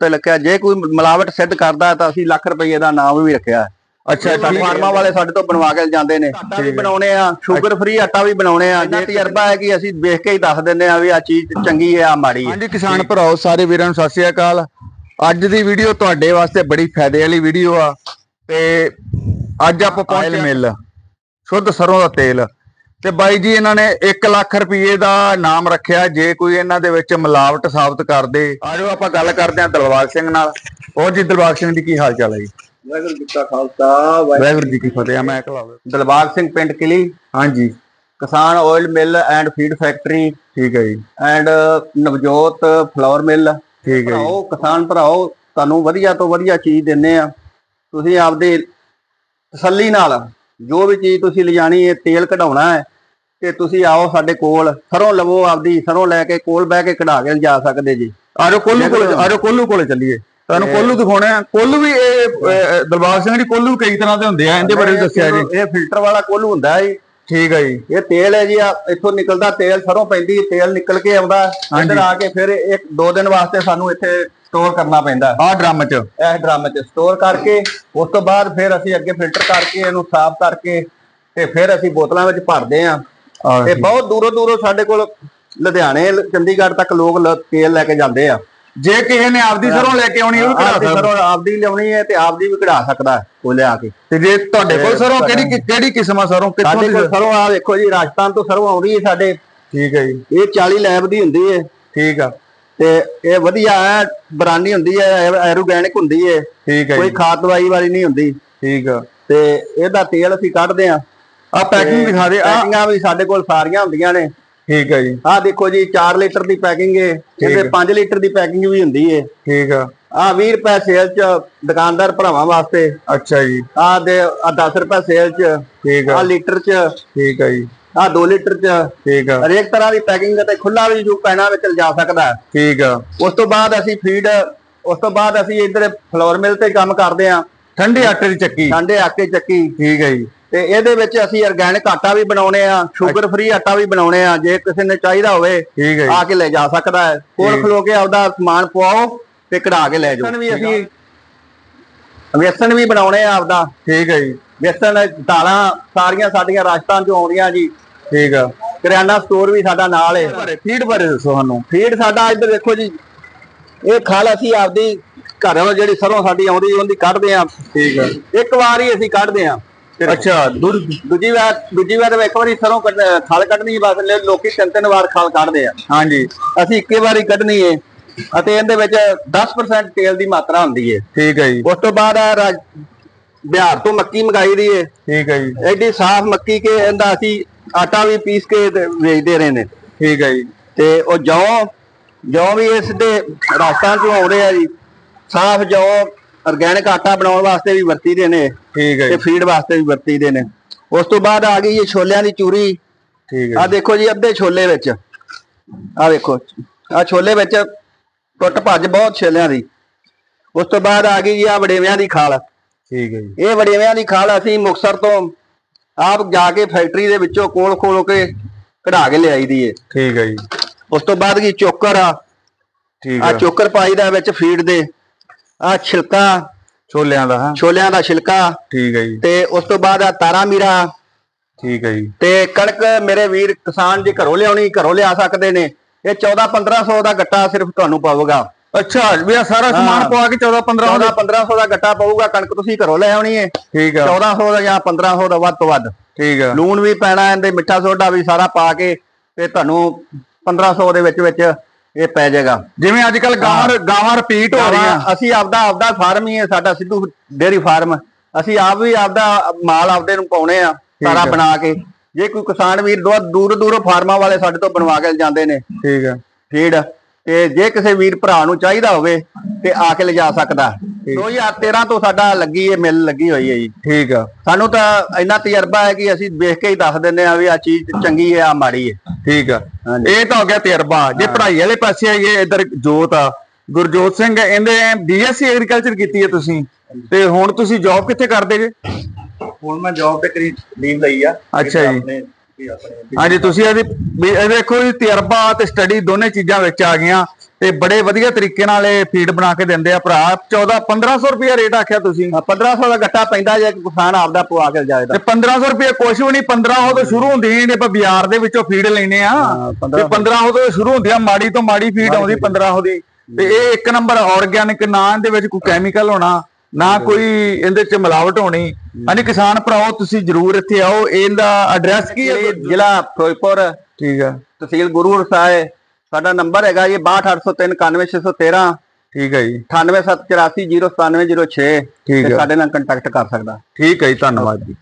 ਤੇ ਲਿਖਿਆ ਜੇ ਕੋਈ ਮਿਲਾਵਟ ਸਿੱਧ ਕਰਦਾ ਤਾਂ ਅਸੀਂ ਲੱਖ ਰੁਪਏ ਦਾ ਨਾਮ ਵੀ ਰੱਖਿਆ। ਹੈ ਅੱਛਾ। ਫਾਰਮਾਂ ਵਾਲੇ ਸਾਡੇ ਤੋਂ ਬਣਵਾ ਕੇ ਜਾਂਦੇ ਨੇ। ਆਟਾ ਵੀ ਬਣਾਉਣੇ ਆ ਸ਼ੂਗਰ ਫ੍ਰੀ ਆਟਾ ਵੀ ਬਣਾਉਣੇ ਆ। ਜੇ ਤਜਰਬਾ ਹੈ ਕਿ ਅਸੀਂ ਵੇਖ ਕੇ ਹੀ ਦੱਸ ਦਿੰਦੇ ਆ ਵੀ ਆ ਚੀਜ਼ ਚੰਗੀ ਹੈ ਆ ਮਾੜੀ ਹੈ। ਹਾਂਜੀ ਕਿਸਾਨ ਭਰਾਓ ਸਾਰੇ ਵੀਰਾਂ ਨੂੰ ਸਤਿ ਸ਼੍ਰੀ ਅਕਾਲ। ਅੱਜ ਦੀ ਵੀਡੀਓ ਤੁਹਾਡੇ ਵਾਸਤੇ ਬੜੀ ਫਾਇਦੇ ਵਾਲੀ ਵੀਡੀਓ ਆ। ਤੇ ਅੱਜ ਆਪਾਂ ਪਹੁੰਚੇ ਮਿਲ। ਸ਼ੁੱਧ ਸਰੋਂ ਦਾ ਤੇਲ। ਤੇ ਬਾਈ ਜੀ ਇਹਨਾਂ ਨੇ 1 ਲੱਖ ਰੁਪਏ ਦਾ ਨਾਮ ਰੱਖਿਆ। ਜੇ ਕੋਈ ਇਹਨਾਂ ਦੇ ਵਿੱਚ ਮਿਲਾਵਟ ਸਾਬਤ ਕਰਦੇ ਆਜੋ ਆਪਾਂ ਗੱਲ ਕਰਦੇ ਹਾਂ ਦਿਲਬਾਗ ਸਿੰਘ ਨਾਲ। ਹੋਰ ਜੀ ਦਿਲਬਾਗ ਸਿੰਘ ਦੀ ਕੀ ਹਾਲ ਚਾਲ ਹੈ ਜੀ? ਵਾਹਿਗੁਰੂ ਜੀ ਕਾ ਖਾਲਸਾ ਵਾਹਿਗੁਰੂ ਜੀ ਕੀ ਫਤਿਹ। ਮੈਂ ਕਲਾਵੇ ਦਿਲਬਾਗ ਸਿੰਘ ਪਿੰਡ ਕਿਲੀ। ਹਾਂਜੀ। Kisan oil mill and feed factory ਠੀਕ ਹੈ ਜੀ। ਐਂਡ ਨਵਜੋਤ ਫਲਾਵਰ ਮਿਲ ਠੀਕ ਹੈ ਜੀ। ਭਰਾਓ ਕਿਸਾਨ ਭਰਾਓ ਤੁਹਾਨੂੰ ਵਧੀਆ ਤੋਂ ਵਧੀਆ ਚੀਜ਼ ਦਿੰਨੇ ਆ। ਤੁਸੀਂ ਆਪਦੇ ਤਸੱਲੀ ਨਾਲ ਜੋ ਵੀ ਚੀਜ਼ ਤੁਸੀਂ ਲਿਜਾਣੀ ਹੈ ਤੇਲ ਕਢਾਉਣਾ ਹੈ ਤੇ ਤੁਸੀਂ ਆਓ ਸਾਡੇ ਕੋਲ ਸਰੋਂ ਲਵੋ ਆਪਦੀ ਸਰੋਂ ਲੈ ਕੇ ਕੋਲ ਬਹਿ ਕੇ ਕਢਾ ਕੇ ਜਾ ਸਕਦੇ ਜੀ। ਆਜੋ ਕੋਲੂ ਕੋਲੇ ਆਜੋ ਕੋਲੂ ਕੋਲੇ ਚੱਲੀਏ। ਤੁਹਾਨੂੰ ਕੋਲੂ ਦਿਖਾਉਣੇ ਆ ਕੋਲੂ ਵੀ ਇਹ ਦਿਲਬਾਗ ਸਿੰਘ ਜੀ ਕੋਲੂ ਕਈ ਤਰ੍ਹਾਂ ਦੇ ਹੁੰਦੇ ਆ ਇਹਦੇ ਬਾਰੇ ਦੱਸਿਆ ਜੀ। ਇਹ ਫਿਲਟਰ ਵਾਲਾ ਕੋਲੂ ਹੁੰਦਾ ਹੈ ਜੀ। ਠੀਕ ਹੈ ਜੀ। ਇਹ ਤੇਲ ਹੈ ਜੀ ਆ ਇੱਥੋਂ ਨਿਕਲਦਾ ਤੇਲ ਸਰੋਂ ਪੈਂਦੀ ਤੇਲ ਨਿਕਲ ਕੇ ਆਉਂਦਾ ਇੱਧਰ ਆ ਕੇ ਫਿਰ ਇੱਕ ਦੋ ਦਿਨ ਵਾਸਤੇ ਸਾਨੂੰ ਇੱਥੇ ਸਟੋਰ ਕਰਨਾ ਪੈਂਦਾ। ਆਹ ਡਰਮ ਚ। ਇਸ ਡਰਮ 'ਚ ਸਟੋਰ ਕਰਕੇ ਉਸ ਤੋਂ ਬਾਅਦ ਫਿਰ ਅਸੀਂ ਅੱਗੇ ਫਿਲਟਰ ਕਰਕੇ ਇਹਨੂੰ ਸਾਫ਼ ਕਰਕੇ ਤੇ ਫਿਰ ਅਸੀਂ ਬੋਤਲਾਂ ਵਿੱਚ ਭਰਦੇ ਆਂ ਤੇ ਬਹੁਤ ਦੂਰੋਂ ਦੂਰੋਂ ਸਾਡੇ ਕੋਲ ਲੁਧਿਆਣੇ ਚੰਡੀਗੜ੍ਹ ਤੱਕ ਲੋਕ ਤੇਲ ਲੈ ਕੇ ਜਾਂਦੇ ਆ। ਜੇ ਕਿਸੇ ਨੇ ਆਪਦੀ ਸਰੋਂ ਲੈ ਕੇ ਆਉਣੀ ਉਹ ਵੀ ਕਢਾ ਸਕਦਾ। ਸਰੋਂ ਆਪਦੀ ਲਿਆਉਣੀ ਹੈ ਤੇ ਆਪਦੀ ਵੀ ਕਢਾ ਸਕਦਾ ਉਹ ਲਿਆ ਕੇ। ਤੇ ਜੇ ਤੁਹਾਡੇ ਕੋਲ ਸਰੋਂ ਕਿਹੜੀ ਕਿਹੜੀ ਕਿਸਮ ਆ ਸਰੋਂ? ਕਿੱਥੋਂ ਦੀ ਸਰੋਂ? ਆ ਵੇਖੋ ਜੀ ਰਾਜਸਥਾਨ ਤੋਂ ਸਰੋਂ ਆਉਂਦੀ ਹੈ ਸਾਡੇ। ਠੀਕ ਹੈ ਜੀ। ਇਹ 40 ਲੈਬ ਦੀ ਹੁੰਦੀ ਹੈ। ਠੀਕ ਆ। ਤੇ ਇਹ ਵਧੀਆ ਹੈ ਬਰਾਨੀ ਹੁੰਦੀ ਹੈ ਐਰੋਗੈਨਿਕ ਹੁੰਦੀ ਹੈ। ਠੀਕ ਹੈ ਕੋਈ ਜੀ। ਖਾਦ ਦਵਾਈ ਵਾਲੀ ਨਹੀਂ ਹੁੰਦੀ। ਠੀਕ ਆ। ਤੇ ਇਹਦਾ ਤੇਲ ਅਸੀਂ ਕੱਢਦੇ ਆ ਆ ਪੈਕਿੰਗ ਦਿਖਾ ਦੇ ਆ ਪੈਕਿੰਗਾਂ ਵੀ ਸਾਡੇ ਕੋਲ ਸਾਰੀਆਂ ਹੁੰਦੀਆਂ ਨੇ। ਠੀਕ ਹੈ ਜੀ। ਆਹ ਦੇਖੋ ਜੀ 4 ਲੀਟਰ ਦੀ ਪੈਕਿੰਗ ਹੈ ਇਹਦੇ 5 ਲੀਟਰ ਦੀ ਪੈਕਿੰਗ ਵੀ ਹੁੰਦੀ ਹੈ ਠੀਕ ਆ। ਆਹ 20 ਰੁਪਏ ਸੇਲ ਚ ਦੁਕਾਨਦਾਰ ਭਰਾਵਾਂ ਵਾਸਤੇ। ਅੱਛਾ ਜੀ। ਆਹ ਦੇ ਆਹ 10 ਰੁਪਏ ਸੇਲ ਚ। ਠੀਕ ਆ। ਆਹ ਲੀਟਰ ਚ। ਠੀਕ ਆ ਜੀ। ਆਹ 2 ਲੀਟਰ ਚ। ਠੀਕ ਆ। ਹਰੇਕ ਤਰ੍ਹਾਂ ਦੀ ਪੈਕਿੰਗ ਤੇ ਖੁੱਲਾ ਵੀ ਜੋ ਪੈਣਾ ਵਿੱਚ ਜਾ ਸਕਦਾ। ਠੀਕ ਆ। ਉਸ ਤੋਂ ਬਾਅਦ ਅਸੀਂ ਫੀਡ ਉਸ ਤੋਂ ਬਾਅਦ ਅਸੀਂ ਇੱਧਰ ਫਲੋਰ ਮਿਲ ਤੇ ਕੰਮ ਕਰਦੇ ਆਂ ਠੰਡੇ ਆਟੇ ਦੀ ਚੱਕੀ। ਠੰਡੇ ਆਟੇ ਚੱਕੀ। ਠੀਕ ਹੈ ਜੀ। ਤੇ ਇਹਦੇ ਵਿੱਚ ਅਸੀਂ ਆਰਗੈਨਿਕ ਆਟਾ ਵੀ ਬਣਾਉਣੇ ਆ ਸ਼ੂਗਰ ਫ੍ਰੀ ਆਟਾ ਵੀ ਬਣਾਉਣੇ ਆ ਜੇ ਕਿਸੇ ਨੇ ਚਾਹੀਦਾ ਹੋਵੇ ਠੀਕ ਹੈ ਆ ਕੇ ਲੈ ਜਾ ਸਕਦਾ ਹੈ। ਕੋਲ ਖਲੋ ਕੇ ਆਪਦਾ ਸਮਾਨ ਪਵਾਓ ਤੇ ਕਢਾ ਕੇ ਲੈ ਜਾਓ। ਵੀ ਅਸੀਂ ਵੇਸਣ ਵੀ ਬਣਾਉਣੇ ਆ ਆਪਦਾ। ਠੀਕ ਹੈ ਜੀ। ਵੇਸਣ ਦਾਲਾਂ ਸਾਰੀਆਂ ਸਾਡੀਆਂ ਰਾਜਸਥਾਨ ਚੋਂ ਆਉਂਦੀਆਂ ਜੀ। ਠੀਕ ਆ। ਕਰਿਆਨਾ ਸਟੋਰ ਵੀ ਸਾਡਾ ਨਾਲ ਹੈ ਫੀਡ ਬਾਰੇ ਦੱਸੋ ਸਾਨੂੰ। ਫੀਡ ਸਾਡਾ ਇੱਧਰ ਦੇਖੋ ਜੀ। ਇਹ ਖਲ ਅਸੀਂ ਆਪਦੀ ਘਰੋਂ ਜਿਹੜੀ ਸਰੋਂ ਸਾਡੀ ਆਉਂਦੀ ਉਹਦੀ ਕੱਢਦੇ ਆ। ਠੀਕ ਆ। ਇੱਕ ਵਾਰ ਹੀ ਅਸੀਂ ਕੱਢਦੇ ਆ। ਅੱਛਾ ਦੂਜੀ ਵਾਰ ਦੂਜੀ ਵਾਰ ਇੱਕ ਵਾਰੀ ਸਰੋਂ ਖਲ ਕੱਢਣੀ ਬਸ ਲੋਕੀ ਤਿੰਨ ਤਿੰਨ ਵਾਰ ਖਲ ਕੱਢਦੇ ਆ। ਹਾਂਜੀ। ਅਸੀਂ ਇੱਕੇ ਵਾਰੀ ਕੱਢਣੀ ਏ। ਅਤੇ ਇਹਦੇ ਵਿੱਚ 10% ਤੇਲ ਦੀ ਮਾਤਰਾ ਹੁੰਦੀ ਏ। ਠੀਕ ਹੈ ਜੀ। ਉਸ ਤੋਂ ਬਾਅਦ ਆ ਬਿਹਾਰ ਤੋਂ ਮੱਕੀ ਮੰਗਾਈ ਦੀ ਏ। ਠੀਕ ਹੈ ਜੀ। ਐਡੀ ਸਾਫ਼ ਮੱਕੀ ਕੇ ਇਹਦਾ ਅਸੀਂ ਆਟਾ ਵੀ ਪੀਸ ਕੇ ਤੇ ਵੇਚਦੇ ਰਹੇ ਨੇ ਠੀਕ ਹੈ ਜੀ। ਤੇ ਉਹ ਜੌਂ ਜੌਂ ਵੀ ਇਸ ਦੇ ਰਾਜਸਥਾਨ ਤੋਂ ਆਉਂਦੇ ਆ ਜੀ। ਸਾਫ਼ ਜੌਂ ਆਰਗੈਨਿਕ ਆਟਾ ਬਣਾਉਣ ਵਾਸਤੇ ਵੀ ਵਰਤੀਦੇ ਨੇ। ਠੀਕ ਹੈ ਤੇ ਫੀਡ ਵਾਸਤੇ ਵੀ ਵਰਤੀਦੇ ਨੇ। ਉਸ ਤੋਂ ਬਾਅਦ ਆ ਗਈ ਇਹ ਛੋਲਿਆਂ ਦੀ ਚੂਰੀ। ਠੀਕ ਆ ਹੈ ਦੇਖੋ ਜੀ ਅੱਧੇ ਛੋਲੇ ਵਿੱਚ। ਆ ਵੇਖੋ ਆ ਛੋਲੇ ਵਿੱਚ ਟੁੱਟ ਭੱਜ ਬਹੁਤ ਛੋਲਿਆਂ ਦੀ। ਉਸ ਤੋਂ ਬਾਅਦ ਆ ਗਈ ਜੀ ਆ ਵੜੇਵਿਆਂ ਦੀ ਖਾਲ। ਠੀਕ ਹੈ ਜੀ। ਇਹ ਵੜੇਵਿਆਂ ਦੀ ਖਾਲ ਅਸੀਂ ਮੁਕਸਰ ਤੋਂ ਆਪ ਜਾ ਕੇ ਫੈਕਟਰੀ ਦੇ ਵਿੱਚੋਂ ਕੋਲ ਖੋਲ ਕੇ ਕਢਾ ਕੇ ਲਿਆਈ ਦੀ ਏ। ਠੀਕ ਹੈ ਜੀ। ਉਸ ਤੋਂ ਬਾਅਦ ਕੀ ਚੋਕਰ ਆ। ਠੀਕ ਆ ਹੈ। ਚੋਕਰ ਪਾਈਦਾ ਵਿੱਚ ਫੀਡ ਦੇ। ਆ ਛਿਲਕਾ। ਛੋਲਿਆਂ ਦਾ ਹਾਂ। ਛੋਲਿਆਂ ਦਾ ਛਿਲਕਾ। ਠੀਕ ਹੈ ਜੀ। ਤੇ ਉਸ ਤੋਂ ਬਾਅਦ ਆ ਤਾਰਾ ਮੀਰਾ। ਠੀਕ ਹੈ ਜੀ। ਤੇ ਕਣਕ ਮੇਰੇ ਵੀਰ ਕਿਸਾਨ ਜੇ ਘਰੋਂ ਲਿਆਉਣੀ ਘਰੋਂ ਲਿਆ ਸਕਦੇ ਨੇ। ਇਹ 14 1500 ਦਾ ਗੱਟਾ ਸਿਰਫ ਤੁਹਾਨੂੰ ਪਊਗਾ। ਅੱਛਾ ਵੀ ਆ ਸਾਰਾ ਸਮਾਨ। ਪਵਾ ਕੇ 14 15 14 1500 ਦਾ ਗੱਟਾ ਪਊਗਾ ਕਣਕ ਤੁਸੀਂ ਘਰੋਂ ਲੈ ਆਉਣੀ ਹੈ ਠੀਕ ਆ। 1400 ਦਾ ਜਾਂ 1500 ਦਾ ਵੱਧ ਤੋਂ ਵੱਧ। ਠੀਕ ਆ। ਲੂਣ ਵੀ ਪੈਣਾ ਇਹਦੇ ਮਿੱਠਾ ਸੋਡਾ ਵੀ ਸਾਰਾ ਪਾ ਕੇ ਤੇ ਤੁਹਾਨੂੰ 1500 ਦੇ ਵਿੱਚ ਵਿੱਚ ਇਹ ਪੈ ਜਾਏਗਾ। ਜਿਵੇਂ ਅੱਜ ਕੱਲ ਗਾਵਾਂ ਗਾਵਾਂ ਰਿਪੀਟ ਹੋ ਰਹੀਆਂ ਅਸੀਂ ਆਪਦਾ ਆਪਦਾ ਫਾਰਮ ਹੀ ਹੈ ਸਾਡਾ ਸਿੱਧੂ ਡੇਰੀ ਫਾਰਮ ਅਸੀਂ ਆਪ ਵੀ ਆਪਦਾ ਮਾਲ ਆਪਦੇ ਨੂੰ ਪਾਉਣੇ ਆ ਸਾਰਾ। ਬਣਾ ਕੇ। ਜੇ ਕੋਈ ਕਿਸਾਨ ਵੀਰ ਦੂਰ ਦੂਰ ਦੂਰੋਂ ਫਾਰਮਾਂ ਵਾਲੇ ਸਾਡੇ ਤੋਂ ਬਣਵਾ ਕੇ ਜਾਂਦੇ ਨੇ। ਠੀਕ ਆ। ਫੀਡ ਤੇ ਜੇ ਕਿਸੇ ਵੀਰ ਭਰਾ ਨੂੰ ਚਾਹੀਦਾ ਹੋਵੇ ਤੇ ਆ ਕੇ ਲਿਜਾ ਸਕਦਾ। 2013 ਤੋਂ ਸਾਡਾ ਲੱਗੀ ਇਹ ਮਿਲ ਲੱਗੀ ਹੋਈ ਹੈ ਜੀ। ਠੀਕ ਆ। ਸਾਨੂੰ ਤਾਂ ਇੰਨਾ ਤਜਰਬਾ ਹੈ ਕਿ ਅਸੀਂ ਵੇਖ ਕੇ ਹੀ ਦੱਸ ਦਿੰਦੇ ਆ ਵੀ ਆ ਚੀਜ਼ ਚੰਗੀ ਹੈ ਆ ਮਾੜੀ ਹੈ। ਠੀਕ ਆ। ਇਹ ਤਾਂ ਹੋ ਗਿਆ ਤਜਰਬਾ। ਜੇ ਪੜ੍ਹਾਈ ਵਾਲੇ ਪਾਸੇ ਆਈਏ ਇਧਰ ਜੋਤ ਆ ਗੁਰਜੋਤ ਸਿੰਘ ਇਹਦੇ ਬੀਐਸਸੀ ਐਗਰੀਕਲਚਰ ਕੀਤੀ ਹੈ ਤੁਸੀਂ। ਤੇ ਹੁਣ ਤੁਸੀਂ ਜੌਬ ਕਿੱਥੇ ਕਰਦੇ ਜੇ? ਹੁਣ ਮੈਂ ਜੌਬ ਤੇ ਕਰੀ ਲੀਵ ਲਈ ਆ। ਅੱਛਾ ਜੀ। ਵੀ ਆਪਣੇ ਹਾਂਜੀ ਤੁਸੀਂ ਇਹਦੀ ਵੀ ਇਹ ਦੇਖੋ ਜੀ ਤਜਰਬਾ ਤੇ ਸਟੱਡੀ ਦੋਨੇ ਚੀਜ਼ਾਂ ਵਿੱਚ ਆ ਗਈਆਂ ਤੇ ਬੜੇ ਵਧੀਆ ਤਰੀਕੇ ਨਾਲ ਇਹ ਫੀਡ ਬਣਾ ਕੇ ਦਿੰਦੇ ਆ ਭਰਾ। 14 1500 ਰੁਪਏ ਰੇਟ ਆਖਿਆ ਤੁਸੀਂ। 1500 ਦਾ ਗੱਟਾ ਪੈਂਦਾ ਜੇ ਕਿਸਾਨ ਆਪਦਾ ਪਵਾ ਕੇ ਜਾਏ ਤੇ। 1500 ਰੁਪਏ ਕੁਛ ਵੀ ਨਹੀਂ 1500 ਤੋਂ ਸ਼ੁਰੂ ਹੁੰਦੀ ਹੈ ਆਪਾਂ ਬਾਜ਼ਾਰ ਦੇ ਵਿੱਚੋਂ ਫੀਡ ਲੈਨੇ ਆ। ਹਾਂ, ਤੇ 1500 ਤੋਂ ਸ਼ੁਰੂ ਹੁੰਦੀ ਆ ਮਾੜੀ ਤੋਂ ਮਾੜੀ ਫੀਡ ਆਉਂਦੀ 1500 ਦੀ। ਤੇ ਇਹ ਇੱਕ ਨੰਬਰ ਆਰਗੈਨਿਕ ਨਾ ਇਹਦੇ ਵਿੱਚ ਕੋਈ ਕੈਮੀਕਲ ਹੋਣਾ ਨਾ ਕੋਈ ਇਹਦੇ ਚ ਮਿਲਾਵਟ ਹੋਣੀ। ਹਾਂਜੀ ਕਿਸਾਨ ਭਰਾਓ ਤੁਸੀਂ ਜਰੂਰ ਇੱਥੇ ਆਓ। ਇਹਦਾ ਐਡਰੈਸ ਕੀ ਹੈ? ਜ਼ਿਲ੍ਹਾ ਫਿਰੋਜ਼ਪੁਰ। ਠੀਕ ਹੈ ਤਹਿਸੀਲ ਗੁਰੂ ਸਾਹਿਬ ਸਾਡਾ ਨੰਬਰ ਹੈਗਾ ਜੀ 6280391613 ਠੀਕ ਹੈ ਜੀ। 9874809706 ਠੀਕ ਹੈ ਸਾਡੇ ਨਾਲ ਕੰਟੈਕਟ ਕਰ ਸਕਦਾ। ਠੀਕ ਹੈ ਜੀ ਧੰਨਵਾਦ ਜੀ।